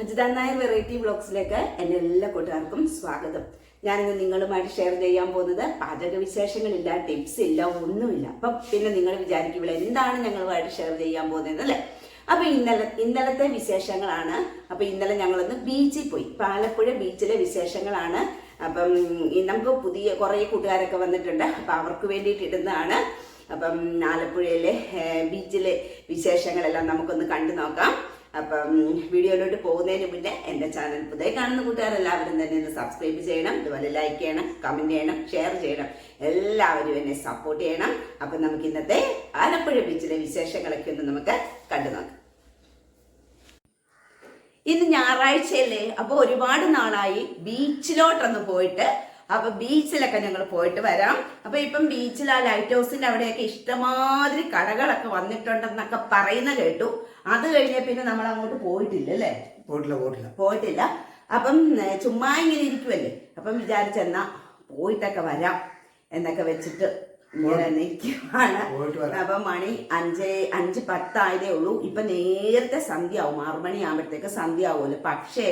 Ajitha Nair variety ബ്ലോഗ്സിലേക്ക് എന്റെ എല്ലാ കൂട്ടുകാർക്കും സ്വാഗതം. ഞാനിന്ന് നിങ്ങളുമായിട്ട് ഷെയർ ചെയ്യാൻ പോകുന്നത് പാചക വിശേഷങ്ങളില്ല ടിപ്സ് ഇല്ല ഒന്നുമില്ല. അപ്പം പിന്നെ നിങ്ങൾ വിചാരിക്കുമ്പോൾ എന്താണ് ഞങ്ങളുമായിട്ട് ഷെയർ ചെയ്യാൻ പോകുന്നത് അല്ലേ? അപ്പൊ ഇന്നലെ ഇന്നലത്തെ വിശേഷങ്ങളാണ്. അപ്പൊ ഇന്നലെ ഞങ്ങളൊന്ന് ബീച്ചിൽ പോയി. പാലപ്പുഴ ബീച്ചിലെ വിശേഷങ്ങളാണ്. അപ്പം നമുക്ക് പുതിയ കുറേ കൂട്ടുകാരൊക്കെ വന്നിട്ടുണ്ട്. അപ്പൊ അവർക്ക് വേണ്ടിയിട്ട് ഇടുന്നതാണ്. അപ്പം ആലപ്പുഴയിലെ ബീച്ചിലെ വിശേഷങ്ങളെല്ലാം നമുക്കൊന്ന് കണ്ടു നോക്കാം. അപ്പം വീഡിയോയിലോട്ട് പോകുന്നതിന് മുന്നേ എന്റെ ചാനൽ പുതിയ കാണുന്ന കൂട്ടുകാരെല്ലാവരും തന്നെ ഒന്ന് സബ്സ്ക്രൈബ് ചെയ്യണം അതുപോലെ ലൈക്ക് ചെയ്യണം കമന്റ് ചെയ്യണം ഷെയർ ചെയ്യണം. എല്ലാവരും എന്നെ സപ്പോർട്ട് ചെയ്യണം. അപ്പം നമുക്ക് ഇന്നത്തെ ആലപ്പുഴ ബീച്ചിലെ വിശേഷങ്ങളൊക്കെ ഒന്ന് നമുക്ക് കണ്ടു നോക്കാം. ഇന്ന് ഞായറാഴ്ചയല്ലേ? അപ്പോൾ ഒരുപാട് നാളായി ബീച്ചിലോട്ടൊന്ന് പോയിട്ട് അപ്പൊ ബീച്ചിലൊക്കെ ഞങ്ങൾ പോയിട്ട് വരാം. അപ്പൊ ഇപ്പം ബീച്ചിൽ ആ ലൈറ്റ് ഹൗസിന്റെ അവിടെയൊക്കെ ഇഷ്ടമാതിരി കടകളൊക്കെ വന്നിട്ടുണ്ടെന്നൊക്കെ പറയുന്ന കേട്ടു. അത് കഴിഞ്ഞ പിന്നെ നമ്മൾ അങ്ങോട്ട് പോയിട്ടില്ല അല്ലേ? പോയിട്ടില്ല പോയിട്ടില്ല. പോയിട്ടില്ല. അപ്പം ചുമ്മാ ഇങ്ങനെ ഇരിക്കുമല്ലേ അപ്പം വിചാരിച്ചെന്നാ പോയിട്ടൊക്കെ വരാം എന്നൊക്കെ വെച്ചിട്ട് ഇങ്ങനെ നിൽക്കുവാണ് അപ്പൊ മണി അഞ്ച് അഞ്ച് പത്തായതേ ഉള്ളൂ. ഇപ്പൊ നേരത്തെ സന്ധ്യ ആവും. ആറു മണി ആകുമ്പോഴത്തേക്ക് സന്ധ്യ ആവുമല്ലോ. പക്ഷേ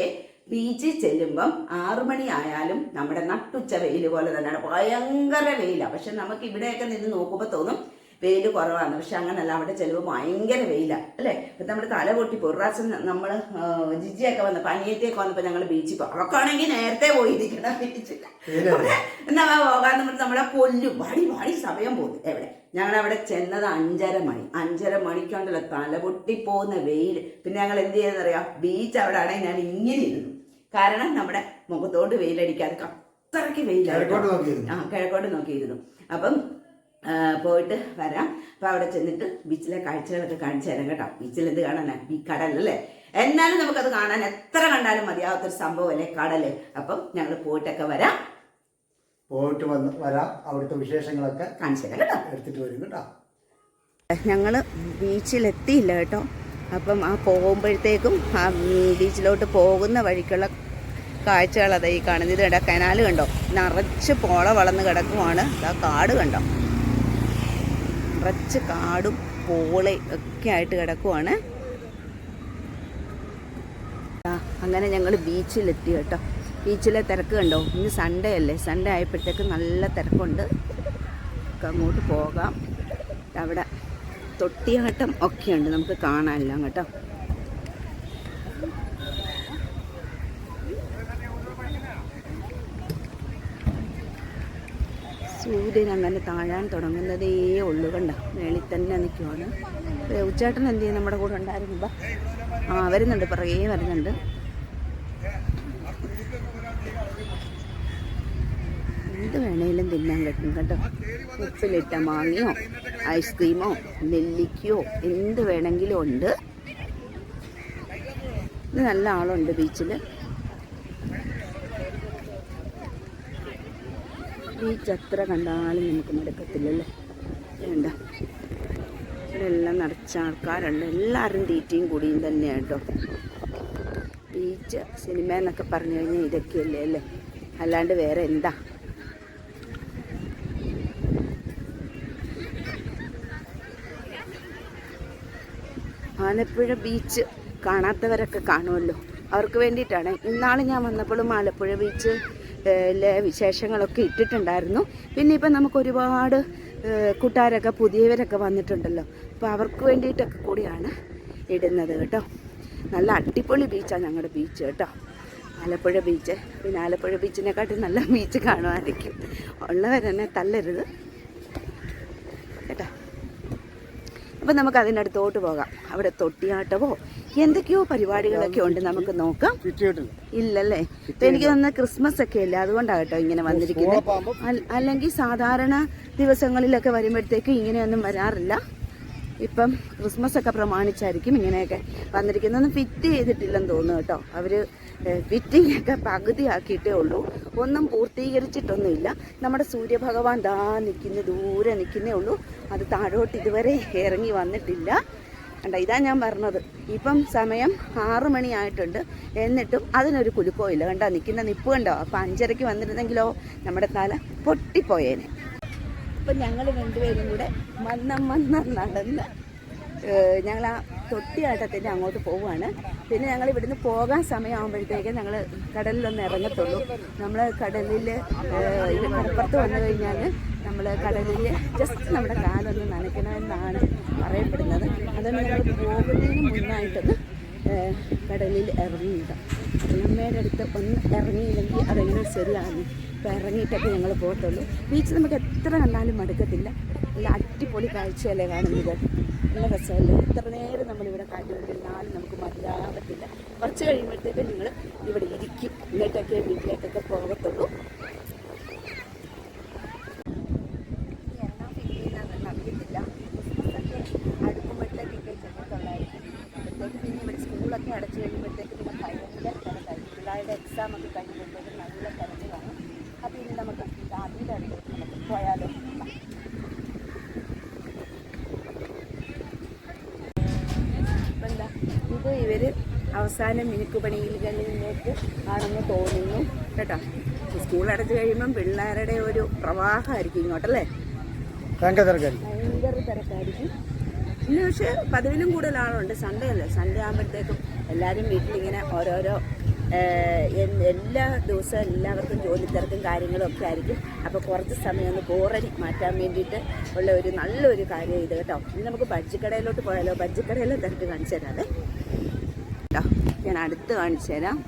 ബീച്ചിൽ ചെല്ലുമ്പം ആറു മണി ആയാലും നമ്മുടെ നട്ടുച്ച വെയിൽ പോലെ തന്നെയാണ്. ഭയങ്കര വെയിലാണ് പക്ഷെ നമുക്ക് ഇവിടെയൊക്കെ നിന്ന് നോക്കുമ്പോൾ തോന്നും വെയിൽ കുറവാണ് പക്ഷെ അങ്ങനല്ല അവിടെ ചെല്ലുമ്പോൾ ഭയങ്കര വെയിലാണ് അല്ലേ? ഇപ്പം നമ്മുടെ തല പൊട്ടി ഒരു പ്രാവശ്യം നമ്മൾ ജിജിയൊക്കെ വന്ന് പനിയത്തേക്ക് വന്നപ്പോൾ ഞങ്ങൾ ബീച്ചിൽ പോകും അവക്കാണെങ്കിൽ നേരത്തെ പോയിരിക്കണം ബീച്ചിൽ വെയിലല്ലേ? എന്നാ പോകാൻ നമ്മൾ നമ്മളെ കൊല്ലും. വാടി വാടി സമയം പോകും എവിടെ? ഞങ്ങൾ അവിടെ ചെന്നത് അഞ്ചര മണി. അഞ്ചര മണിക്കൊണ്ടല്ലോ തലപൊട്ടി പോകുന്ന വെയിൽ പിന്നെ ഞങ്ങൾ എന്ത് ചെയ്യുന്നറിയാം? ബീച്ച് അവിടെ ആണെങ്കിൽ ഞാൻ ഇങ്ങനെ ഇരുന്നു. കാരണം നമ്മുടെ മുഖത്തോട്ട് വെയിലടിക്കാതെ അത്രയ്ക്ക് വെയിലാണ് കിഴക്കോട്ട് നോക്കിയിരുന്നു. ആ കിഴക്കോട്ട് നോക്കിയിരുന്നു. അപ്പം പോയിട്ട് വരാം. അപ്പൊ അവിടെ ചെന്നിട്ട് ബീച്ചിലെ കാഴ്ചകളൊക്കെ കാണിച്ചു തരാം കേട്ടോ. ബീച്ചിൽ എന്ത് കാണാനാ? ഈ കടലല്ലേ? എന്നാലും നമുക്കത് കാണാൻ എത്ര കണ്ടാലും മതിയാവാത്തൊരു സംഭവമല്ലേ കടൽ? അപ്പം ഞങ്ങൾ പോയിട്ടൊക്കെ വരാം. പോയിട്ട് വന്ന് വരാം. അവിടുത്തെ വിശേഷങ്ങളൊക്കെ കാണിച്ചു തരാം കേട്ടോ. എടുത്തിട്ട് വരും കേട്ടോ. ഞങ്ങൾ ബീച്ചിലെത്തിയില്ല കേട്ടോ. അപ്പം ആ പോകുമ്പോഴത്തേക്കും ആ ബീച്ചിലോട്ട് പോകുന്ന വഴിക്കുള്ള കാഴ്ചകൾ അതാ ഈ കാണുന്നത്. ഇത് കണ്ട കനാൽ കണ്ടോ? നിറച്ച് പോള വളർന്ന് കിടക്കുവാണ്. ആ കാട് കണ്ടോ? നിറച്ച് കാടും പോളയും ഒക്കെ ആയിട്ട് കിടക്കുവാണ്. അങ്ങനെ ഞങ്ങൾ ബീച്ചിലെത്തി കേട്ടോ. ബീച്ചിലെ തിരക്ക് കണ്ടോ? ഇന്ന് സൺഡേ അല്ലേ? സൺഡേ ആയപ്പോഴത്തേക്ക് നല്ല തിരക്കുണ്ട്. അങ്ങോട്ട് പോകാം. അവിടെ തൊട്ടിയാട്ടം ഒക്കെയുണ്ട് നമുക്ക് കാണാനെല്ലാം കേട്ടോ. സൂര്യൻ അങ്ങനെ താഴാൻ തുടങ്ങുന്നതേ ഉള്ളു കണ്ട? മേളിൽ തന്നെ നിൽക്കുവാണ്. ഉച്ചേട്ടൻ എന്ത് ചെയ്യും നമ്മുടെ കൂടെ ഉണ്ടായിരുന്നു. ആ വരുന്നുണ്ട്. പുറകെ വരുന്നുണ്ട്. എന്ത് വേണേലും തിന്നാൻ കിട്ടും കേട്ടോ. ഉപ്പിലിട്ട മാങ്ങയോ ഐസ്ക്രീമോ നെല്ലിക്കയോ എന്ത് വേണമെങ്കിലും ഉണ്ട്. ഇത് നല്ല ആളുണ്ട് ബീച്ചിൽ ബീച്ച് എത്ര കണ്ടാലും നമുക്ക് മടുക്കത്തില്ലല്ലേ വേണ്ട ഇവിടെ എല്ലാം നിറച്ച ആൾക്കാരുണ്ട്. എല്ലാവരും തീറ്റയും കൂടിയും തന്നെയാണ് കേട്ടോ. ബീച്ച് സിനിമ എന്നൊക്കെ പറഞ്ഞു കഴിഞ്ഞാൽ ഇതൊക്കെയല്ലേ അല്ലേ? അല്ലാണ്ട് വേറെ എന്താ? ആലപ്പുഴ ബീച്ച് കാണാത്തവരൊക്കെ കാണുമല്ലോ. അവർക്ക് വേണ്ടിയിട്ടാണ്. ഇന്നാൾ ഞാൻ വന്നപ്പോഴും ആലപ്പുഴ ബീച്ച് വിശേഷങ്ങളൊക്കെ ഇട്ടിട്ടുണ്ടായിരുന്നു. പിന്നെ ഇപ്പം നമുക്ക് ഒരുപാട് കൂട്ടുകാരൊക്കെ പുതിയവരൊക്കെ വന്നിട്ടുണ്ടല്ലോ. അപ്പോൾ അവർക്ക് വേണ്ടിയിട്ടൊക്കെ കൂടിയാണ് ഇടുന്നത് കേട്ടോ. നല്ല അടിപൊളി ബീച്ചാണ് ഞങ്ങളുടെ ബീച്ച് കേട്ടോ. ആലപ്പുഴ ബീച്ച്. പിന്നെ ആലപ്പുഴ ബീച്ചിനെക്കാട്ടും നല്ല ബീച്ച് കാണുമായിരിക്കും ഉള്ളവരെന്നെ തല്ലരുത് കേട്ടോ അപ്പം നമുക്ക് അതിനടുത്തോട്ട് പോകാം. അവിടെ തൊട്ടിയാട്ടമോ എന്തൊക്കെയോ പരിപാടികളൊക്കെ ഉണ്ട് നമുക്ക് നോക്കാം. ഇല്ലല്ലേ? ഇപ്പം എനിക്ക് തന്നെ ക്രിസ്മസ് ഒക്കെ അല്ലേ? അതുകൊണ്ടാകട്ടോ ഇങ്ങനെ വന്നിരിക്കുന്നത് അല്ലെങ്കിൽ സാധാരണ ദിവസങ്ങളിലൊക്കെ വരുമ്പോഴത്തേക്ക് ഇങ്ങനെയൊന്നും വരാറില്ല. ഇപ്പം ക്രിസ്മസ് ഒക്കെ പ്രമാണിച്ചായിരിക്കും ഇങ്ങനെയൊക്കെ വന്നിരിക്കുന്നതൊന്നും ഫിറ്റ് ചെയ്തിട്ടില്ലെന്ന് തോന്നുന്നു കേട്ടോ. അവർ ഫിറ്റിംഗ് ഒക്കെ പകുതിയാക്കിയിട്ടേ ഉള്ളൂ. ഒന്നും പൂർത്തീകരിച്ചിട്ടൊന്നുമില്ല. നമ്മുടെ സൂര്യഭഗവാൻ ദാ നിൽക്കുന്ന ദൂരെ നിൽക്കുന്നേ ഉള്ളൂ. അത് താഴോട്ട് ഇതുവരെ ഇറങ്ങി വന്നിട്ടില്ല. കണ്ട ഇതാ ഞാൻ പറഞ്ഞത്. ഇപ്പം സമയം ആറു മണിയായിട്ടുണ്ട്. എന്നിട്ടും അതിനൊരു കുലുക്കോ ഇല്ല കണ്ടോ നിൽക്കുന്ന നിപ്പ് കണ്ടോ? അപ്പം അഞ്ചരയ്ക്ക് വന്നിരുന്നെങ്കിലോ നമ്മുടെ തല പൊട്ടിപ്പോയേനെ. അപ്പം ഞങ്ങൾ രണ്ടുപേരും കൂടെ മന്നം മന്നം നടന്ന് ഞങ്ങൾ ആ തൊട്ടിയാട്ടത്തിന്റെ അങ്ങോട്ട് പോവുകയാണ്. പിന്നെ ഞങ്ങൾ ഇവിടുന്ന് പോകാൻ സമയമാകുമ്പോഴത്തേക്ക് ഞങ്ങൾ കടലിലൊന്ന് ഇറങ്ങത്തുള്ളൂ. നമ്മൾ കടലിൽ കടപ്പുറത്ത് വന്നു കഴിഞ്ഞാൽ നമ്മൾ കടലിൽ ജസ്റ്റ് നമ്മുടെ കാലൊന്ന് നനയ്ക്കണമെന്നാണ് പറയപ്പെടുന്നത്. അതുകൊണ്ട് ഞങ്ങൾ പോകുന്നതിന് മുന്നായിട്ടൊന്ന് കടലിൽ ഇറങ്ങിയിടാം അമ്മയുടെ അടുത്ത് ഒന്ന് ഇറങ്ങിയില്ലെങ്കിൽ അതെങ്ങനെ ശരിയാണ് അപ്പോൾ ഇറങ്ങിയിട്ടൊക്കെ ഞങ്ങൾ പോകത്തുള്ളൂ. ബീച്ച് നമുക്ക് എത്ര കണ്ടാലും മടുക്കത്തില്ല. നല്ല അടിപൊളി കാഴ്ചയല്ലേ കാണുന്നത്? നല്ല രസമല്ലേ? എത്ര നേരം നമ്മളിവിടെ കാറ്റുകൊണ്ടിരുന്നാലും നമുക്ക് മതിയാകത്തില്ല കുറച്ച് കഴിയുമ്പോഴത്തേക്ക് നിങ്ങൾ ഇവിടെ ഇരിക്കും. എന്നിട്ടൊക്കെ വീട്ടിലേക്കൊക്കെ പോകത്തുള്ളൂ ഇനി എന്നാ ഫീൽ ചെയ്യുന്നതെന്ന് അറിയത്തില്ല ക്രിസ്മസൊക്കെ അടുക്കുമ്പോഴത്തേക്കൊക്കെ ചെന്നിട്ടുണ്ടായിരിക്കും അപ്പോഴത്തേക്ക് പിന്നെ ഇവിടെ സ്കൂളൊക്കെ അടച്ചു കഴിയുമ്പോഴത്തേക്ക് പിന്നെ ഭയങ്കര തിരക്കായിരിക്കും പിള്ളേരുടെ എക്സാം ഒക്കെ കഴിയുമ്പോഴത്തേക്കും നല്ല തിരക്ക് കാണും അപ്പോൾ ഇനി നമുക്ക് അതിന്റെ അടുത്ത് നമുക്ക് പോയാലോ ഇപ്പം എന്താ ഇത് ഇവർ അവസാന മിനുക്കുപണികളിലേക്ക് ആണെന്ന് തോന്നുന്നു. കേട്ടോ? സ്കൂൾ അടച്ചു കഴിയുമ്പം പിള്ളേരുടെ ഒരു പ്രവാഹമായിരിക്കും ഇങ്ങോട്ടല്ലേ ഭയങ്കര തിരക്കായിരിക്കും. ഇന്ന് പക്ഷേ പതിവിലും കൂടുതൽ ആളുണ്ട്. സൺഡേ അല്ലേ? സൺഡേ ആകുമ്പോഴത്തേക്കും എല്ലാവരും വീട്ടിലിങ്ങനെ ഓരോരോ എല്ലാ ദിവസവും എല്ലാവർക്കും ജോലി തിരക്കും കാര്യങ്ങളും ഒക്കെ ആയിരിക്കും. അപ്പോൾ കുറച്ച് സമയം ഒന്ന് ബോറടി മാറ്റാൻ വേണ്ടിയിട്ട് ഉള്ള ഒരു നല്ലൊരു കാര്യം ഇത് കേട്ടോ. ഇനി നമുക്ക് ബജ്ജിക്കടയിലോട്ട് പോയാലോ? ബജ്ജിക്കടയിലെ തിരക്ക് കാണിച്ചു തരാതെ ഞാൻ അടുത്ത് കാണിച്ചു തരാം.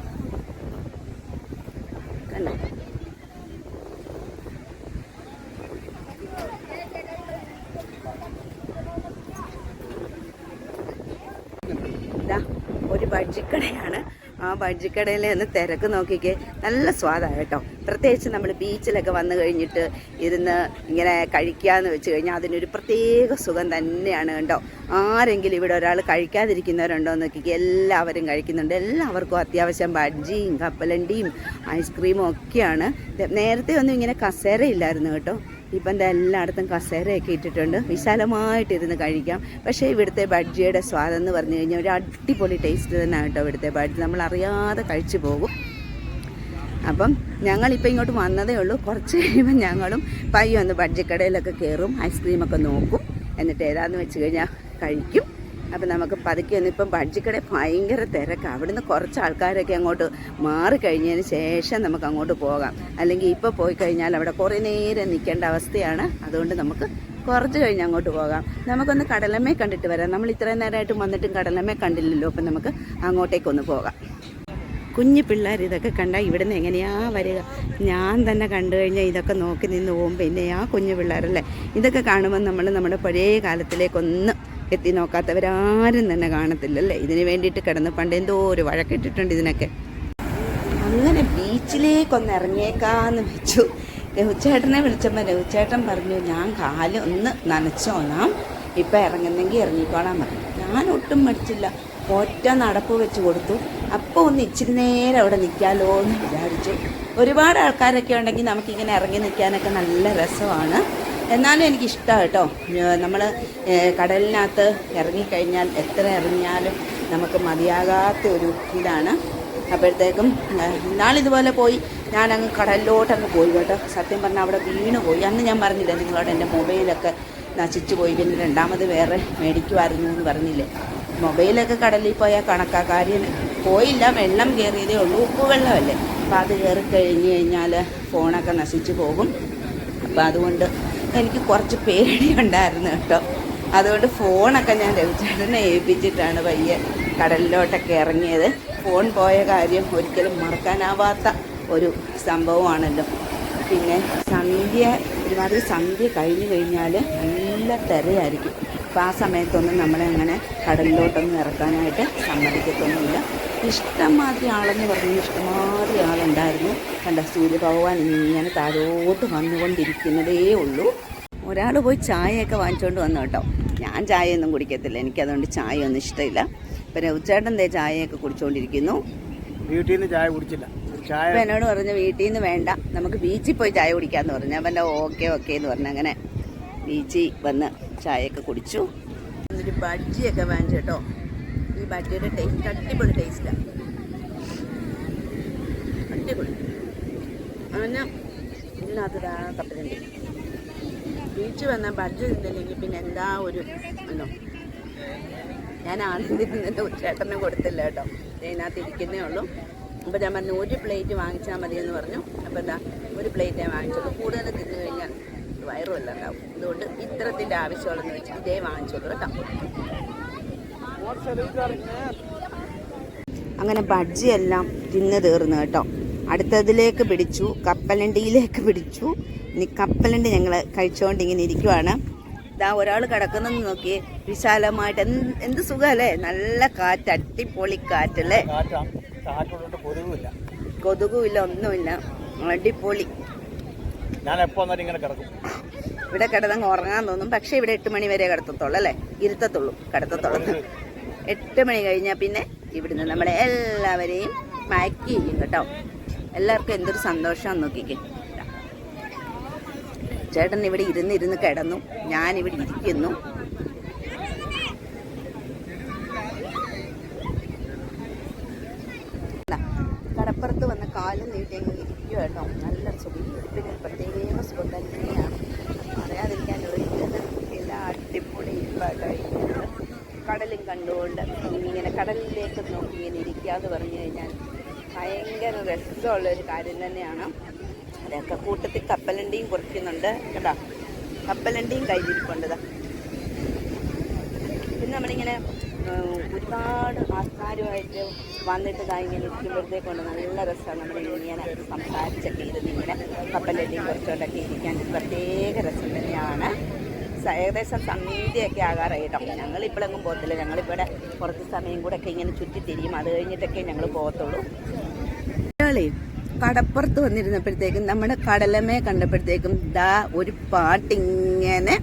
ഒരു ബഡ്ജിക്കടയാണ് ആ ബഡ്ജിക്കടയിൽ ഒന്ന് തിരക്ക് നോക്കിക്കേ. നല്ല സ്വാദാണ് കേട്ടോ. പ്രത്യേകിച്ച് നമ്മൾ ബീച്ചിലൊക്കെ വന്നു കഴിഞ്ഞിട്ട് ഇരുന്ന് ഇങ്ങനെ കഴിക്കാന്ന് വെച്ച് കഴിഞ്ഞാൽ അതിനൊരു പ്രത്യേക സുഖം തന്നെയാണ് കേട്ടോ. ആരെങ്കിലും ഇവിടെ ഒരാൾ കഴിക്കാതിരിക്കുന്നവരുണ്ടോ എന്ന് നോക്കി എല്ലാവരും കഴിക്കുന്നുണ്ട്. എല്ലാവർക്കും അത്യാവശ്യം ബജ്ജിയും കപ്പലണ്ടിയും ഐസ്ക്രീമും ഒക്കെയാണ്. നേരത്തെ ഒന്നും ഇങ്ങനെ കസേര ഇല്ലായിരുന്നു കേട്ടോ. ഇപ്പം എന്താ എല്ലായിടത്തും കസേരയൊക്കെ ഇട്ടിട്ടുണ്ട്. വിശാലമായിട്ടിരുന്ന് കഴിക്കാം. പക്ഷേ ഇവിടുത്തെ ബഡ്ജിയുടെ സ്വാദം എന്ന് പറഞ്ഞു കഴിഞ്ഞാൽ ഒരു അടിപൊളി ടേസ്റ്റ് തന്നെ കേട്ടോ ഇവിടുത്തെ ബഡ്ജി നമ്മൾ അറിയാതെ കഴിച്ചു പോകും. അപ്പം ഞങ്ങളിപ്പോൾ ഇങ്ങോട്ട് വന്നതേ ഉള്ളൂ. കുറച്ച് കഴിയുമ്പോൾ ഞങ്ങളും പയ്യൊന്ന് ബഡ്ജിക്കടയിലൊക്കെ കയറും ഐസ്ക്രീമൊക്കെ നോക്കും. എന്നിട്ട് ഏതാന്ന് വെച്ച് കഴിഞ്ഞാൽ കഴിക്കും. അപ്പം നമുക്ക് പതുക്കെ ഒന്ന് ഇപ്പം ബഡ്ജിക്കട ഭയങ്കര തിരക്കാണ് അവിടുന്ന് കുറച്ച് ആൾക്കാരൊക്കെ അങ്ങോട്ട് മാറിക്കഴിഞ്ഞതിന് ശേഷം നമുക്ക് അങ്ങോട്ട് പോകാം. അല്ലെങ്കിൽ ഇപ്പോൾ പോയി കഴിഞ്ഞാൽ അവിടെ കുറേ നേരം നിൽക്കേണ്ട അവസ്ഥയാണ്. അതുകൊണ്ട് നമുക്ക് കുറച്ച് കഴിഞ്ഞ് അങ്ങോട്ട് പോകാം. നമുക്കൊന്ന് കടലമ്മേ കണ്ടിട്ട് വരാം. നമ്മൾ ഇത്രയും നേരമായിട്ടും വന്നിട്ടും കടലമ്മേ കണ്ടില്ലല്ലോ. അപ്പം നമുക്ക് അങ്ങോട്ടേക്കൊന്ന് പോകാം. കുഞ്ഞു പിള്ളേർ ഇതൊക്കെ കണ്ടാൽ ഇവിടുന്ന് എങ്ങനെയാ വരിക? ഞാൻ തന്നെ കണ്ടു കഴിഞ്ഞാൽ ഇതൊക്കെ നോക്കി നിന്ന് പോകും. പിന്നെ ആ കുഞ്ഞു പിള്ളേരല്ലേ? ഇതൊക്കെ കാണുമ്പോൾ നമ്മൾ നമ്മുടെ പഴയ കാലത്തിലേക്കൊന്ന് എത്തി നോക്കാത്തവരാരും തന്നെ കാണത്തില്ലല്ലേ? ഇതിന് വേണ്ടിയിട്ട് കിടന്ന് പണ്ട് എന്തോ ഒരു വഴക്കിട്ടിട്ടുണ്ട് ഇതിനൊക്കെ. അങ്ങനെ ബീച്ചിലേക്കൊന്ന് ഇറങ്ങിയേക്കാന്ന് വെച്ചു. രഘുചേട്ടനെ വിളിച്ചപ്പോൾ രഘുചേട്ടൻ പറഞ്ഞു ഞാൻ കാൽ ഒന്ന് നനച്ചോളാം ഇപ്പം ഇറങ്ങുന്നെങ്കിൽ ഇറങ്ങിക്കോളാൻ പറഞ്ഞു. ഞാൻ ഒട്ടും മടിച്ചില്ല. ഒറ്റ നടപ്പ് വെച്ച് കൊടുത്തു. അപ്പോൾ ഒന്ന് ഇച്ചിരി നേരം അവിടെ നിൽക്കാമല്ലോ എന്ന് വിചാരിച്ചു. ഒരുപാട് ആൾക്കാരൊക്കെ ഉണ്ടെങ്കിൽ നമുക്കിങ്ങനെ ഇറങ്ങി നിൽക്കാനൊക്കെ നല്ല രസമാണ്. എന്നാലും എനിക്കിഷ്ടമാണ് കേട്ടോ. നമ്മൾ കടലിനകത്ത് ഇറങ്ങിക്കഴിഞ്ഞാൽ എത്ര ഇറങ്ങിയാലും നമുക്ക് മതിയാകാത്ത ഒരു ഇതാണ്. അപ്പോഴത്തേക്കും നാളിതുപോലെ പോയി ഞാനങ്ങ് കടലിലോട്ടങ്ങ് പോയി കേട്ടോ. സത്യം പറഞ്ഞാൽ അവിടെ വീണ് പോയി അന്ന് ഞാൻ പറഞ്ഞില്ല നിങ്ങളോട് എന്റെ മൊബൈലൊക്കെ നശിച്ചു പോയി പിന്നെ രണ്ടാമത് വേറെ മേടിക്കുമായിരുന്നു എന്ന് പറഞ്ഞില്ലേ. മൊബൈലൊക്കെ കടലിൽ പോയാൽ കണക്കാ കാര്യം പോയില്ല വെള്ളം കയറിയതേ ഉള്ളൂ ഉപ്പ് വെള്ളമല്ലേ. അപ്പോൾ അത് കയറി കഴിഞ്ഞ് കഴിഞ്ഞാൽ ഫോണൊക്കെ നശിച്ചു പോകും. അപ്പോൾ അതുകൊണ്ട് എനിക്ക് കുറച്ച് പേടിയുണ്ടായിരുന്നു കേട്ടോ. അതുകൊണ്ട് ഫോണൊക്കെ ഞാൻ രവിചേട്ടനെ ഏൽപ്പിച്ചിട്ടാണ് പയ്യെ കടലിലോട്ടൊക്കെ ഇറങ്ങിയത്. ഫോൺ പോയ കാര്യം ഒരിക്കലും മറക്കാനാവാത്ത ഒരു സംഭവമാണല്ലോ. പിന്നെ സന്ധ്യ ഒരുമാതിരി സന്ധ്യ കഴിഞ്ഞു കഴിഞ്ഞാൽ നല്ല തിരയായിരിക്കും. അപ്പോൾ ആ സമയത്തൊന്നും നമ്മളെ അങ്ങനെ കടലിലോട്ടൊന്നും ഇറക്കാനായിട്ട് സമ്മതിക്കത്തൊന്നുമില്ല. ഇഷ്ടംമാതിരി ആളെന്ന് പറഞ്ഞു ഇഷ്ടംമാതിരി ആളുണ്ടായിരുന്നു. കണ്ട സൂര്യഭഗവാൻ ഇങ്ങനെ താഴോട്ട് വന്നുകൊണ്ടിരിക്കുന്നതേ ഉള്ളൂ. ഒരാൾ പോയി ചായയൊക്കെ വാങ്ങിച്ചുകൊണ്ട് വന്നു കേട്ടോ. ഞാൻ ചായയൊന്നും കുടിക്കത്തില്ല. എനിക്കതുകൊണ്ട് ചായ ഒന്നും ഇഷ്ടമില്ല. ഇപ്പം രവിച്ചേട്ടൻ ദേ ചായയൊക്കെ കുടിച്ചുകൊണ്ടിരിക്കുന്നു വീട്ടിൽ നിന്ന് ചായ കുടിച്ചില്ല. ചായ അപ്പം എന്നോട് പറഞ്ഞു വീട്ടിൽ നിന്ന് വേണ്ട നമുക്ക് ബീച്ചിൽ പോയി ചായ കുടിക്കാമെന്ന് പറഞ്ഞു. അപ്പം പറഞ്ഞ ഓക്കെ ഓക്കെ എന്ന് പറഞ്ഞു അങ്ങനെ ബീച്ചിൽ വന്ന് ചായയൊക്കെ കുടിച്ചു. എന്നിട്ട് ബജ്ജിയൊക്കെ വാങ്ങിച്ചു കേട്ടോ. ഈ ബജ്ജിയുടെ ടേസ്റ്റ് അടിപൊളി ടേസ്റ്റാണ് അടിപൊളി. അങ്ങനെ ഇതിനകത്ത് ധാരാളം കപ്പലുണ്ട്. ബീച്ച് വന്നാൽ ബജ്ജി തിന്നില്ലെങ്കിൽ പിന്നെ എന്താ ഒരു എന്നോ ഞാൻ ആനന്ദിൽ ഒരു ചേട്ടന് കൊടുത്തില്ല കേട്ടോ. ഇതിനകത്ത് ഇരിക്കുന്നേ ഉള്ളൂ. അപ്പോൾ ഞാൻ പറഞ്ഞു ഒരു പ്ലേറ്റ് വാങ്ങിച്ചാൽ മതി എന്ന് പറഞ്ഞു. അപ്പോൾ എന്താ ഒരു പ്ലേറ്റേ വാങ്ങിച്ചത്. കൂടുതൽ തിന്നു കഴിഞ്ഞാൽ എല്ലാം ഉണ്ടാവും അതുകൊണ്ട് ഇത്തരത്തിന്റെ ആവശ്യമുള്ളതെന്ന് വെച്ചാൽ ഇതേ വാങ്ങിച്ചോളൂ കേട്ടോ. അങ്ങനെ ബഡ്ജി എല്ലാം തിന്ന് തീർന്നു കേട്ടോ. അടുത്തതിലേക്ക് പിടിച്ചു കപ്പലണ്ടിയിലേക്ക് പിടിച്ചു. ഇനി കപ്പലണ്ടി ഞങ്ങൾ കഴിച്ചുകൊണ്ട് ഇങ്ങനെ ഇരിക്കുവാണ്. ഇതാ ഒരാൾ കിടക്കുന്നെന്ന് നോക്കി. വിശാലമായിട്ട് എന്ത് എന്ത് സുഖമല്ലേ? നല്ല കാറ്റ് അടിപൊളി കാറ്റല്ലേ? കൊതുകുമില്ല ഒന്നുമില്ല. അടിപൊളി. ഞാൻ എപ്പോ വന്നാലും ഇങ്ങനെ കിടക്കും. ഇവിടെ കിടന്നങ്ങ് ഉറങ്ങാൻ തോന്നും. പക്ഷേ ഇവിടെ എട്ട് മണി വരെ കിടത്തത്തുള്ളൂ അല്ലേ? ഇരുത്തത്തുള്ളൂ കിടത്തത്തുള്ളൂ. എട്ട് മണി കഴിഞ്ഞാൽ പിന്നെ ഇവിടുന്ന് നമ്മളെ എല്ലാവരെയും മയക്കി ചെയ്യും കേട്ടോ. എല്ലാവർക്കും എന്തൊരു സന്തോഷമാണെന്ന് നോക്കിക്കേ. ചേട്ടൻ ഇവിടെ ഇരുന്ന് ഇരുന്ന് കിടന്നു. ഞാൻ ഇവിടെ ഇരിക്കുന്നു. കടപ്പുറത്ത് വന്ന് കാലും നീട്ടി അങ്ങ് ഇരിക്കുക കേട്ടോ. നല്ല സുഖം. പിന്നെ പ്രത്യേക സുഖം തന്നെയാണ്. പറയാതിരിക്കാൻ എല്ലാ അടിപൊളി കടലും കണ്ടുകൊണ്ട് ഇങ്ങനെ കടലിലേക്ക് നോക്കി ഇങ്ങനെ ഇരിക്കുക എന്ന് പറഞ്ഞു കഴിഞ്ഞാൽ ഭയങ്കര രസമുള്ളൊരു കാര്യം തന്നെയാണ്. അതൊക്കെ കൂട്ടത്തിൽ കപ്പലണ്ടിയും കുറിക്കുന്നുണ്ട് കേട്ടോ. കപ്പലണ്ടിയും കയ്യിലിരിപ്പുണ്ട് ദാ. പിന്നെ നമ്മളിങ്ങനെ ഒരുപാട് ആൾക്കാരുമായിട്ട് വന്നിട്ട് ഇതാ ഇങ്ങനെ ഇരിക്കുമ്പോഴത്തേക്കൊണ്ട് നല്ല രസമാണ് നമ്മൾ ഇങ്ങനെ സംസാരിച്ചൊക്കെ ഇരുന്ന് ഇങ്ങനെ കപ്പലെത്തി കുറച്ചുകൊണ്ടൊക്കെ ഇരിക്കാൻ. പ്രത്യേക രസം തന്നെയാണ്. ഏകദേശം സന്ധ്യയൊക്കെ ആകാറായിട്ടോ ഞങ്ങളിപ്പോഴെങ്ങും പോകത്തില്ല. ഞങ്ങളിവിടെ കുറച്ച് സമയം കൂടെ ഒക്കെ ഇങ്ങനെ ചുറ്റിത്തിരിയും. അത് കഴിഞ്ഞിട്ടൊക്കെ ഞങ്ങൾ പോകത്തുള്ളൂ. കടപ്പുറത്ത് വന്നിരുന്നപ്പോഴത്തേക്കും നമ്മുടെ കടലമേ കണ്ടപ്പോഴത്തേക്കും ദാ ഒരു പാട്ടിങ്ങനെ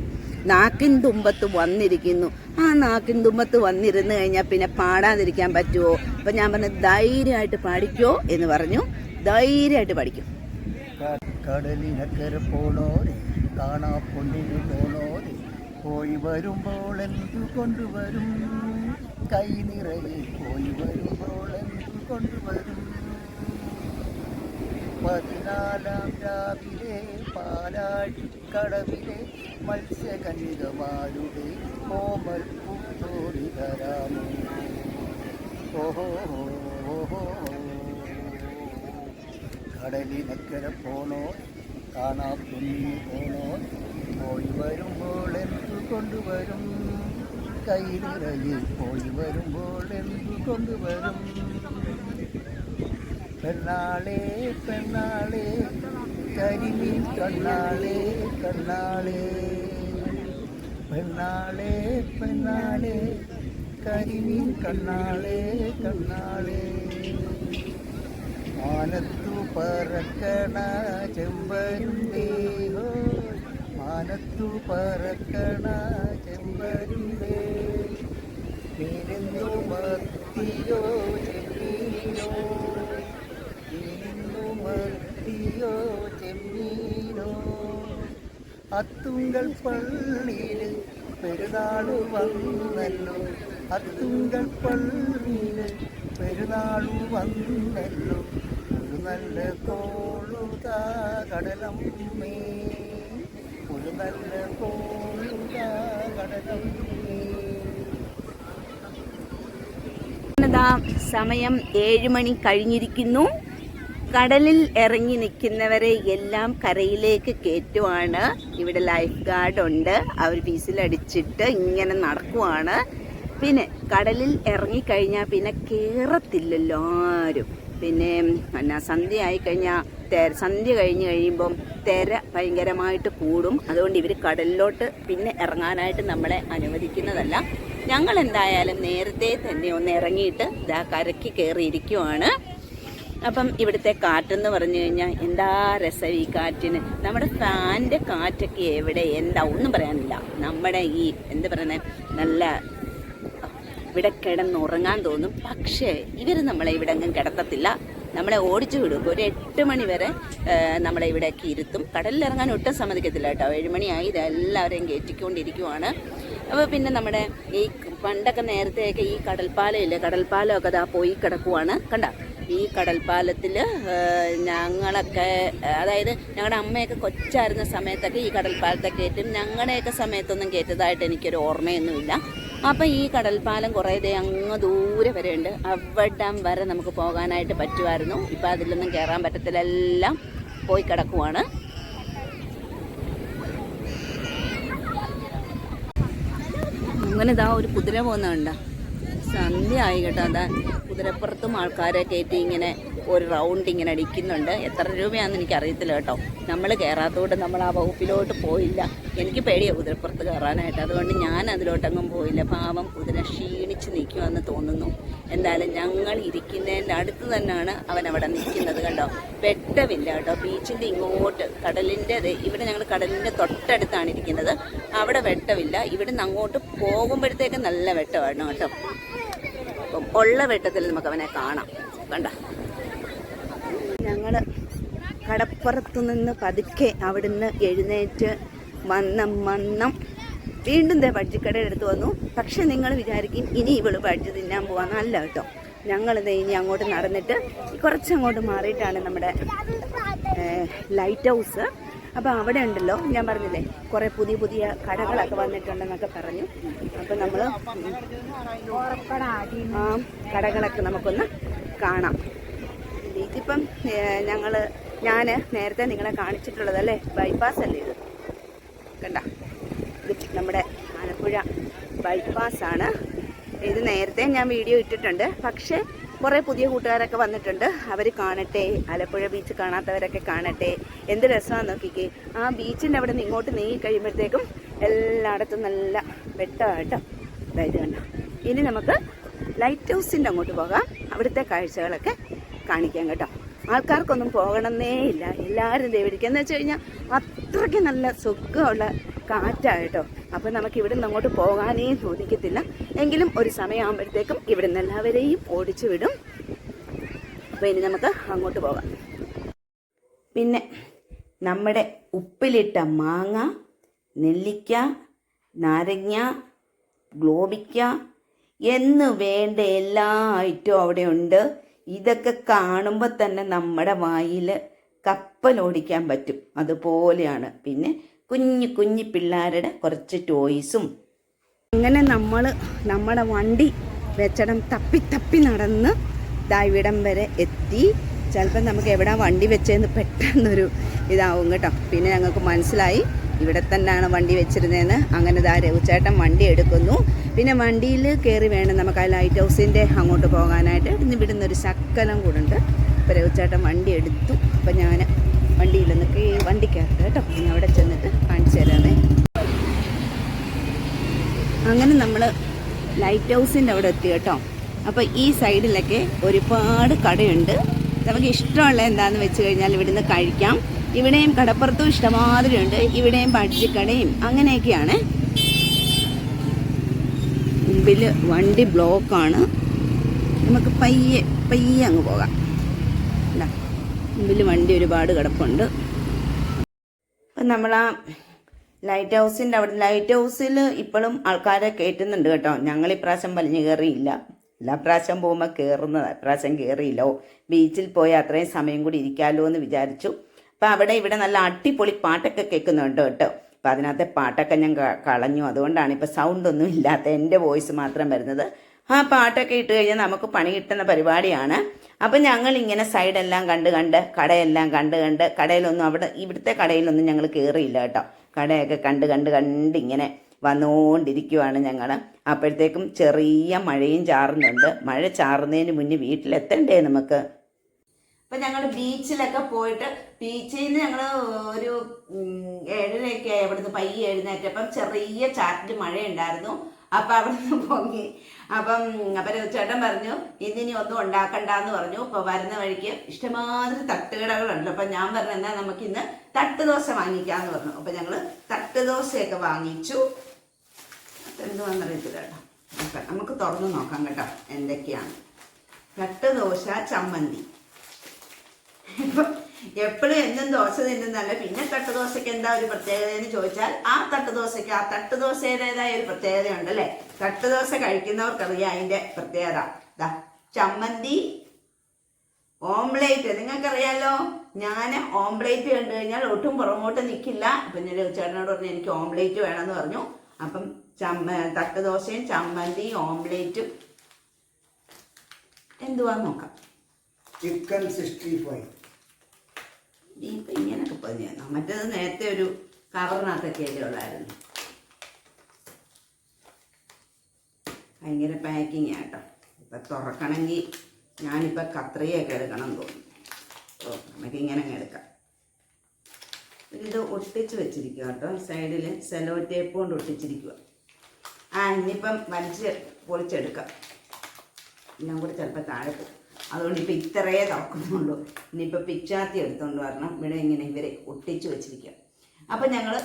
നാക്കിൻ തുമ്പത്ത് വന്നിരിക്കുന്നു. ആ നാക്കിൻ തുമ്പത്ത് വന്നിരുന്ന് കഴിഞ്ഞാൽ പിന്നെ പാടാതിരിക്കാൻ പറ്റുമോ അപ്പൊ ഞാൻ പറഞ്ഞു ധൈര്യമായിട്ട് പാടിക്കോ എന്ന് പറഞ്ഞു. ധൈര്യമായിട്ട് പഠിക്കും കടലിനക്കര പോണോരെ കാണാ പൊന്നിന് പോണോരെ പോയി വരുമ്പോൾ എന്തു കൊണ്ടുവരും കൈ നിറയെ പോയി വരുമ്പോൾ എന്തു കൊണ്ടുവരും പതിനാലാം രാവിലെ പാലാഴിക്കടവിലെ മത്സ്യകന്യകമാരുടെ കോമൽ പൂത്തോടി തരാമോ? ഓഹോ കടലിനക്കര പോണോ? കാണാ തുന്നി പോണോ? പോയി വരുമ്പോൾ എന്തു കൊണ്ടുവരും? കൈ നിറയിൽ പോയി വരുമ്പോൾ എന്തു കൊണ്ടുവരും? പെണ്ണാളെ പെണ്ണാളെ കരിമീൻ കണ്ണാളേ കണ്ണാളേ. പെണ്ണാളേ പെണ്ണാളേ. കരിമീൻ കണ്ണാളേ കണ്ണാളേ. മാനത്തു പറക്കണ ചെമ്പരുണ്ടേ മാനത്തു പറക്കണ ചെമ്പരുന്തേ. മീനെന്നു മത്തിയോ ചെമ്മീനോ? മീനെന്നു മത്തിയോ ചെമ്മീനോ? അത്തുങ്കൽ പള്ളിയിൽ പെരുന്നാൾ വന്നല്ലോ. അത്തുങ്കൽ പള്ളിയിൽ പെരുന്നാൾ വന്നല്ലോ. ഒരു നല്ല കോളുതാ കടലമ്മേ. ഒരു നല്ല കോളുതാ കടലമ്മേ. സമയം ഏഴ് മണി കഴിഞ്ഞിരിക്കുന്നു. കടലിൽ ഇറങ്ങി നിൽക്കുന്നവരെ എല്ലാം കരയിലേക്ക് കയറ്റുവാണ്. ഇവിടെ ലൈഫ് ഗാർഡ് ഉണ്ട്. അവർ വീസിലടിച്ചിട്ട് ഇങ്ങനെ നടക്കുവാണ്. പിന്നെ കടലിൽ ഇറങ്ങിക്കഴിഞ്ഞാൽ പിന്നെ കയറത്തില്ലല്ലോ ആരും. പിന്നെ എന്നാ സന്ധ്യ ആയിക്കഴിഞ്ഞാൽ തെര സന്ധ്യ കഴിഞ്ഞ് കഴിയുമ്പം തിര ഭയങ്കരമായിട്ട് കൂടും. അതുകൊണ്ട് ഇവർ കടലിലോട്ട് പിന്നെ ഇറങ്ങാനായിട്ട് നമ്മളെ അനുവദിക്കുന്നതല്ല. ഞങ്ങൾ എന്തായാലും നേരത്തെ തന്നെ ഒന്ന് ഇറങ്ങിയിട്ട് ഇതാ കരയ്ക്ക് കയറിയിരിക്കുവാണ് അപ്പം ഇവിടുത്തെ കാറ്റെന്ന് പറഞ്ഞു കഴിഞ്ഞാൽ എന്താ രസം ഈ കാറ്റിന്? നമ്മുടെ ഫാന്റെ കാറ്റൊക്കെ എവിടെ? എന്താ? ഒന്നും പറയാനില്ല. നമ്മുടെ ഈ എന്താ പറയുന്നത് നല്ല ഇവിടെ കിടന്നുറങ്ങാൻ തോന്നും. പക്ഷേ ഇവർ നമ്മളെ ഇവിടെ അങ്ങ് കിടത്തത്തില്ല. നമ്മളെ ഓടിച്ചു വിടും. ഒരു എട്ട് മണി വരെ നമ്മളെ ഇവിടേക്ക് ഇരുത്തും. കടലിലിറങ്ങാൻ ഒട്ടും സമ്മതിക്കത്തില്ല കേട്ടോ. ഏഴുമണിയായി ഇതെല്ലാവരെയും കയറ്റിക്കൊണ്ടിരിക്കുവാണ് അപ്പോൾ പിന്നെ നമ്മുടെ ഈ പണ്ടൊക്കെ നേരത്തെയൊക്കെ ഈ കടൽപ്പാലമില്ലേ കടൽപ്പാലമൊക്കെ ദാ പോയി കിടക്കുവാണ്. കണ്ട? ഈ കടൽപ്പാലത്തിൽ ഞങ്ങളൊക്കെ അതായത് ഞങ്ങളുടെ അമ്മയൊക്കെ കൊച്ചായിരുന്ന സമയത്തൊക്കെ ഈ കടൽപ്പാലത്തെ കയറ്റും. ഞങ്ങളുടെയൊക്കെ സമയത്തൊന്നും കയറ്റതായിട്ട് എനിക്കൊരു ഓർമ്മയൊന്നുമില്ല. അപ്പം ഈ കടൽപ്പാലം കുറേ ദേ അങ്ങ് ദൂരെ വരെ ഉണ്ട് അവിടം വരെ നമുക്ക് പോകാനായിട്ട് പറ്റുമായിരുന്നു. ഇപ്പം അതിലൊന്നും കയറാൻ പറ്റത്തില്ല. എല്ലാം പോയി കിടക്കുവാണ്. അങ്ങനെ ഇതാ ഒരു കുതിര പോകുന്നുണ്ട് സന്ധ്യ ആയി കേട്ടോ. അതാ കുതിരപ്പുറത്തും ആൾക്കാരെ കയറ്റി ഇങ്ങനെ ഒരു റൗണ്ട് ഇങ്ങനെ അടിക്കുന്നുണ്ട്. എത്ര രൂപയാണെന്ന് എനിക്ക് അറിയത്തില്ല കേട്ടോ. നമ്മൾ കയറാത്തതുകൊണ്ട് നമ്മൾ ആ വകുപ്പിലോട്ട് പോയില്ല. എനിക്ക് പേടിയാണ് കുതിരപ്പുറത്ത് കയറാനായിട്ട് അതുകൊണ്ട് ഞാൻ അതിലോട്ടെങ്ങും പോയില്ല. പാവം കുതിര ക്ഷീണിച്ച് നിൽക്കുമെന്ന് തോന്നുന്നു. എന്തായാലും ഞങ്ങൾ ഇരിക്കുന്നതിന്റെ അടുത്ത് തന്നെയാണ് അവൻ അവിടെ നിൽക്കുന്നത് കണ്ടോ? വെട്ടമില്ല കേട്ടോ. ബീച്ചിന്റെ ഇങ്ങോട്ട് കടലിന്റെ ഇവിടെ ഞങ്ങൾ കടലിന്റെ തൊട്ടടുത്താണ് ഇരിക്കുന്നത്. അവിടെ വെട്ടമില്ല ഇവിടുന്ന് അങ്ങോട്ട് പോകുമ്പോഴത്തേക്ക് നല്ല വെട്ടമാണ് കേട്ടോ. അപ്പം ഉള്ള വെട്ടത്തിൽ നമുക്ക് അവനെ കാണാം. കണ്ട? ഞങ്ങൾ കടപ്പുറത്തു നിന്ന് പതുക്കെ അവിടുന്ന് എഴുന്നേറ്റ് വന്നം വന്നം വീണ്ടും ദേ ബഡ്ജിക്കടയുടെ അടുത്ത് വന്നു. പക്ഷെ നിങ്ങൾ വിചാരിക്കും ഇനി ഇവൾ ബഡ്ജ് തിന്നാൻ പോവാന്നല്ല കേട്ടോ. ഞങ്ങൾ ഇനി അങ്ങോട്ട് നടന്നിട്ട് കുറച്ചങ്ങോട്ട് മാറിയിട്ടാണ് നമ്മുടെ ലൈറ്റ് ഹൗസ് അപ്പോൾ അവിടെ ഉണ്ടല്ലോ ഞാൻ പറഞ്ഞില്ലേ കുറേ പുതിയ പുതിയ കടകളൊക്കെ വന്നിട്ടുണ്ടെന്നൊക്കെ പറഞ്ഞു. അപ്പോൾ നമ്മൾ ആ കടകളൊക്കെ നമുക്കൊന്ന് കാണാം. ഇതിപ്പം ഞങ്ങൾ ഞാൻ നേരത്തെ നിങ്ങളെ കാണിച്ചിട്ടുള്ളതല്ലേ ബൈപ്പാസ് അല്ലേ ഇത്? കണ്ട നമ്മുടെ ആലപ്പുഴ ബൈപ്പാസ് ആണ്. ഇത് നേരത്തെ ഞാൻ വീഡിയോ ഇട്ടിട്ടുണ്ട്. പക്ഷേ കുറേ പുതിയ കൂട്ടുകാരൊക്കെ വന്നിട്ടുണ്ട്. അവർ കാണട്ടെ. ആലപ്പുഴ ബീച്ച് കാണാത്തവരൊക്കെ കാണട്ടെ. എന്ത് രസമാണെന്ന് നോക്കിക്കേ. ആ ബീച്ചിന്റെ അവിടെ നിന്ന് ഇങ്ങോട്ട് നീങ്ങി കഴിയുമ്പോഴത്തേക്കും എല്ലായിടത്തും നല്ല വെട്ടമായിട്ടോ അതായത് കണ്ടോ. ഇനി നമുക്ക് ലൈറ്റ് ഹൗസിന്റെ അങ്ങോട്ട് പോകാം. അവിടുത്തെ കാഴ്ചകളൊക്കെ കാണിക്കാം കേട്ടോ. ആൾക്കാർക്കൊന്നും പോകണമെന്നേ ഇല്ല. എല്ലാവരും ദേവിടിക്കുക എന്ന് വെച്ച് കഴിഞ്ഞാൽ അത്രയ്ക്ക് നല്ല സുഖമുള്ള കാറ്റാണ് കേട്ടോ അപ്പോൾ നമുക്ക് ഇവിടെ നിന്ന് അങ്ങോട്ട് പോകാനേ തോന്നിക്കത്തില്ല എങ്കിലും ഒരു സമയമാകുമ്പോഴത്തേക്കും ഇവിടെ നിന്ന് എല്ലാവരെയും ഓടിച്ചു വിടും. അപ്പോൾ ഇനി നമുക്ക് അങ്ങോട്ട് പോകാം. പിന്നെ നമ്മുടെ ഉപ്പിലിട്ട മാങ്ങ നെല്ലിക്ക നാരങ്ങ ഗ്ലോബിക്ക എന്ന് വേണ്ട എല്ലാ ഐറ്റവും അവിടെ ഉണ്ട്. ഇതൊക്കെ കാണുമ്പോൾ തന്നെ നമ്മുടെ വായിൽ കപ്പലോടിക്കാൻ പറ്റും. അതുപോലെയാണ്. പിന്നെ കുഞ്ഞു കുഞ്ഞു പിള്ളേരുടെ കുറച്ച് ടോയ്സും അങ്ങനെ നമ്മൾ നമ്മുടെ വണ്ടി വെച്ചടം തപ്പി തപ്പി നടന്ന് ദൈവിടം വരെ എത്തി. ചിലപ്പോൾ നമുക്ക് എവിടെ വണ്ടി വെച്ചതെന്ന് പെട്ടെന്നൊരു ഇതാവും കേട്ടോ. പിന്നെ ഞങ്ങൾക്ക് മനസ്സിലായി ഇവിടെ തന്നെയാണ് വണ്ടി വെച്ചിരുന്നതെന്ന് അങ്ങനെ ദാ രഘുചേട്ടൻ വണ്ടി എടുക്കുന്നു. പിന്നെ വണ്ടിയിൽ കയറി വേണം നമുക്ക് ആ ലൈറ്റ് ഹൗസിന്റെ അങ്ങോട്ട് പോകാനായിട്ട്. ഇന്ന് ഇവിടുന്ന് ഒരു ശക്കലം കൂടുണ്ട്. അപ്പോൾ രഘുചേട്ടൻ വണ്ടി എടുത്തു. അപ്പോൾ ഞാൻ നിൽക്ക് വണ്ടി കയറട്ടെ കേട്ടോ. ഇനി അവിടെ ചെന്നിട്ട് കാണിച്ചു തരാമേ. അങ്ങനെ നമ്മൾ ലൈറ്റ് ഹൗസിന്റെ അവിടെ എത്തി കേട്ടോ. അപ്പോൾ ഈ സൈഡിലൊക്കെ ഒരുപാട് കടയുണ്ട്. നമുക്ക് ഇഷ്ടമുള്ള എന്താണെന്ന് വെച്ച് കഴിഞ്ഞാൽ ഇവിടുന്ന് കഴിക്കാം. ഇവിടെയും കടപ്പുറത്തും ഇഷ്ടമാതിരി ഉണ്ട്. ഇവിടെയും ബഡ്ജിക്കടയും അങ്ങനെയൊക്കെയാണ്. മുമ്പിൽ വണ്ടി ബ്ലോക്കാണ് നമുക്ക് പയ്യെ പയ്യെ അങ്ങ് പോകാം. മുമ്പിൽ വണ്ടി ഒരുപാട് കിടപ്പുണ്ട്. അപ്പം നമ്മൾ ആ ലൈറ്റ് ഹൗസിന്റെ അവിടെ ലൈറ്റ് ഹൗസിൽ ഇപ്പോഴും ആൾക്കാരെ കയറ്റുന്നുണ്ട് കേട്ടോ. ഞങ്ങൾ ഇപ്രാവശ്യം വലിഞ്ഞു കയറിയില്ല. എല്ലാ പ്രാവശ്യം പോകുമ്പോൾ കയറുന്നത്. ഇപ്രാവശ്യം കയറിയില്ലോ. ബീച്ചിൽ പോയി അത്രയും സമയം കൂടി ഇരിക്കാമല്ലോ എന്ന് വിചാരിച്ചു. അപ്പം അവിടെ ഇവിടെ നല്ല അടിപൊളി പാട്ടൊക്കെ കേൾക്കുന്നുണ്ട് കേട്ടോ. അപ്പം അതിനകത്തെ പാട്ടൊക്കെ ഞാൻ കളഞ്ഞു. അതുകൊണ്ടാണ് ഇപ്പം സൗണ്ട് ഒന്നും ഇല്ലാത്ത എന്റെ വോയിസ് മാത്രം വരുന്നത്. ആ പാട്ടൊക്കെ ഇട്ട് കഴിഞ്ഞാൽ നമുക്ക് പണി കിട്ടുന്ന പരിപാടിയാണ്. അപ്പം ഞങ്ങൾ ഇങ്ങനെ സൈഡെല്ലാം കണ്ട് കണ്ട് കടയെല്ലാം കണ്ട് കണ്ട് കടയിലൊന്നും അവിടെ ഇവിടുത്തെ കടയിലൊന്നും ഞങ്ങൾ കയറിയില്ല കേട്ടോ. കടയൊക്കെ കണ്ട് കണ്ട് കണ്ട് ഇങ്ങനെ വന്നുകൊണ്ടിരിക്കുവാണ് ഞങ്ങൾ അപ്പോഴത്തേക്കും ചെറിയ മഴയും ചാറുന്നുണ്ട്. മഴ ചാറുന്നതിന് മുന്നേ വീട്ടിലെത്തണ്ടേ നമുക്ക്? അപ്പം ഞങ്ങൾ ബീച്ചിലൊക്കെ പോയിട്ട് ബീച്ചിൽ നിന്ന് ഞങ്ങൾ ഒരു ഏഴരയൊക്കെ ആയി അവിടുന്ന് പയ്യെ എഴുന്നേറ്റപ്പം ചെറിയ ചാറ്റിൽ മഴയുണ്ടായിരുന്നു. അപ്പം അവിടെ നിന്ന് പൊങ്ങി. അപ്പം അപ്പം ചേട്ടൻ പറഞ്ഞു ഇന്നിനി ഒന്നും ഉണ്ടാക്കണ്ട എന്ന് പറഞ്ഞു. അപ്പോൾ വരുന്ന വഴിക്ക് ഇഷ്ടമാതിരി തട്ടുകടകളുണ്ട്. അപ്പം ഞാൻ പറഞ്ഞു എന്നാ എന്നാൽ നമുക്കിന്ന് തട്ടുദോശ വാങ്ങിക്കാമെന്ന് പറഞ്ഞു. അപ്പം ഞങ്ങൾ തട്ടുദോശയൊക്കെ വാങ്ങിച്ചു. എന്തുവാന്നറിയത്തില്ല കേട്ടോ. നോക്കാം. നമുക്ക് തുറന്നു നോക്കാം കേട്ടോ എന്തൊക്കെയാണ്. തട്ടുദോശ ചമ്മന്തി. ഇപ്പം എപ്പോഴും എന്നും ദോശ തിന്നുന്നല്ല പിന്നെ തട്ടുദോശയ്ക്ക് എന്താ ഒരു പ്രത്യേകത എന്ന് ചോദിച്ചാൽ ആ തട്ടുദോശയ്ക്ക് ആ തട്ടുദോശയുടേതായ ഒരു പ്രത്യേകത ഉണ്ടല്ലേ തട്ടുദോശ കഴിക്കുന്നവർക്കറിയാം അതിന്റെ പ്രത്യേകത. ചമ്മന്തി ഓംലേറ്റ്. നിങ്ങൾക്കറിയാലോ ഞാൻ ഓംലേറ്റ് കണ്ടു കഴിഞ്ഞാൽ ഒട്ടും പുറമോട്ട് നിൽക്കില്ല അപ്പം ഞാൻ ചേട്ടനോട് പറഞ്ഞു എനിക്ക് ഓംലേറ്റ് വേണമെന്ന് പറഞ്ഞു. അപ്പം ചമ്മ തട്ടുദോശയും ചമ്മന്തി ഓംലേറ്റും. എന്തുവാ നോക്കാം. ചിക്കൻ സിക്സ്റ്റി ഫൈവ് ഇനിയിപ്പോൾ ഇങ്ങനെയൊക്കെ പറഞ്ഞു തന്നോ മറ്റേത് നേരത്തെ ഒരു കവറിനകത്തൊക്കെ അല്ലേ ഉള്ളായിരുന്നു. ഭയങ്കര പാക്കിങ് ആട്ടോ ഇപ്പം തുറക്കണമെങ്കിൽ ഞാനിപ്പോൾ കത്രിയൊക്കെ എടുക്കണം തോന്നുന്നു. ഓ നമുക്ക് ഇങ്ങനെ എടുക്കാം. ഇത് ഒട്ടിച്ച് വെച്ചിരിക്കുക കേട്ടോ. സൈഡിൽ സെലോ ടേപ്പ് കൊണ്ട് ഒട്ടിച്ചിരിക്കുക ആ ഇനിയിപ്പം വലിച്ച് പൊളിച്ചെടുക്കാം. എല്ലാം കൂടി ചിലപ്പോൾ താഴെ പോകും അതുകൊണ്ട് ഇപ്പം ഇത്രയേ തുറക്കുന്നുള്ളൂ ഇനിയിപ്പോൾ പിച്ചാത്തി എടുത്തുകൊണ്ട് വരണം. ഇവിടെ ഇങ്ങനെ ഇവരെ ഒട്ടിച്ച് വെച്ചിരിക്കുക അപ്പം ഞങ്ങൾ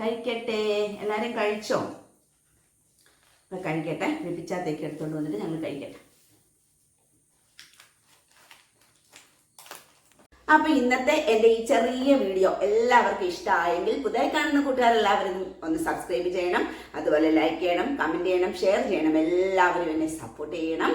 കഴിക്കട്ടെ. എല്ലാവരും കഴിച്ചോ? അപ്പം കഴിക്കട്ടെ. പിച്ചാത്തേക്ക് എടുത്തുകൊണ്ട് വന്നിട്ട് ഞങ്ങൾ കഴിക്കട്ടെ. അപ്പൊ ഇന്നത്തെ എന്റെ ഈ ചെറിയ വീഡിയോ എല്ലാവർക്കും ഇഷ്ടമായെങ്കിൽ പുതിയ കാണുന്ന കൂട്ടുകാരെല്ലാവരും ഒന്ന് സബ്സ്ക്രൈബ് ചെയ്യണം. അതുപോലെ ലൈക്ക് ചെയ്യണം കമന്റ് ചെയ്യണം ഷെയർ ചെയ്യണം. എല്ലാവരും എന്നെ സപ്പോർട്ട് ചെയ്യണം.